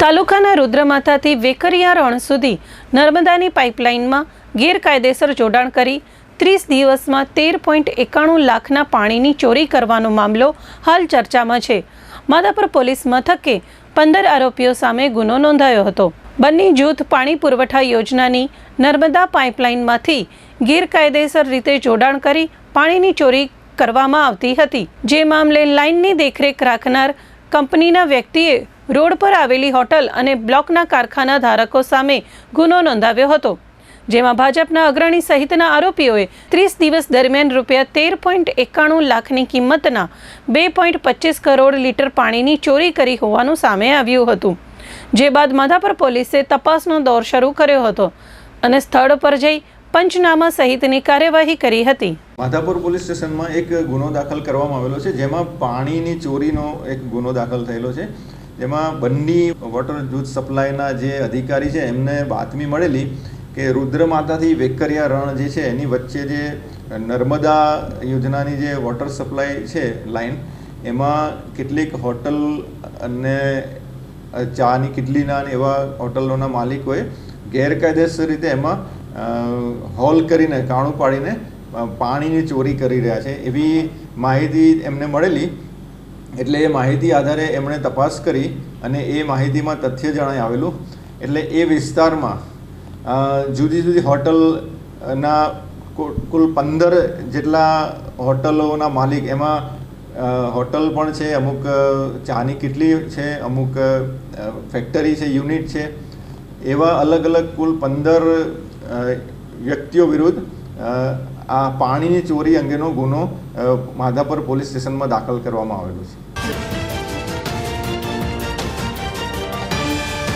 તાલુકાના રુદ્રમાતાથી વેકરિયા રણ સુધી નર્મદાની પાઇપલાઇનમાં ગેરકાયદેસર જોડાણ કરી ત્રીસ દિવસમાં તેર પોઈન્ટ એકાણું લાખના પાણીની ચોરી કરવાનો મામલો હાલ ચર્ચામાં છે. માધાપર પોલીસ મથકે પંદર આરોપીઓ સામે ગુનો નોંધાયો હતો. બંને જૂથ પાણી પુરવઠા યોજનાની નર્મદા પાઇપલાઇનમાંથી ગેરકાયદેસર રીતે જોડાણ કરી પાણીની ચોરી કરવામાં આવતી હતી. જે મામલે લાઇનની દેખરેખ રાખનાર કંપનીના વ્યક્તિએ રોડ પર આવેલી હોટલ અને બ્લોકના કારખાના ધારકો સામે ગુનો નોંધાવ્યો હતો, જેમાં ભાજપના અગ્રણી સહિતના આરોપીઓએ ત્રીસ દિવસ દરમિયાન રૂપિયા તેર પોઈન્ટ એકાણું લાખની કિંમતના બે પોઈન્ટ પચીસ કરોડ લીટર પાણીની ચોરી કરી હોવાનું સામે આવ્યું હતું, જે બાદ માધાપર પોલીસે તપાસનો દોર શરૂ કર્યો હતો અને સ્થળ પર જઈ પંચનામા સહિતની કાર્યવાહી કરી હતી. માધાપુર પોલીસ સ્ટેશનમાં એક ગુનો દાખલ કરવામાં આવેલો છે, જેમાં પાણીની ચોરીનો એક ગુનો દાખલ થયેલો છે. જેમાં બંની વોટર જૂથ સપ્લાયના જે અધિકારી છે, એમને બાતમી મળેલી કે રુદ્રમાતાથી વેકરિયા રણ જે છે, એની વચ્ચે જે નર્મદા યોજનાની જે વોટર સપ્લાય છે લાઈન એમાં કેટલીક હોટલ અને ચાની કિટલીના અને એવા હોટલોના માલિકોએ ગેરકાયદેસર રીતે એમાં હોલ કરીને, કાણું પાડીને પાણીની ચોરી કરી રહ્યા છે. એવી માહિતી એમને મળેલી એટલે એ માહિતી આધારે એમણે તપાસ કરી અને એ માહિતીમાં તથ્ય જણાઈ આવેલું. એટલે એ વિસ્તારમાં જુદી જુદી હોટલના કુલ પંદર જેટલા હોટલોના માલિક, એમાં હોટલ પણ છે, અમુક ચાની કેટલી છે, અમુક ફેક્ટરી છે, યુનિટ છે, એવા અલગ અલગ કુલ પંદર વ્યક્તિઓ વિરુદ્ધ આ પાણીની ચોરી અંગેનો ગુનો માધાપર પોલીસ સ્ટેશનમાં દાખલ કરવામાં આવેલો છે.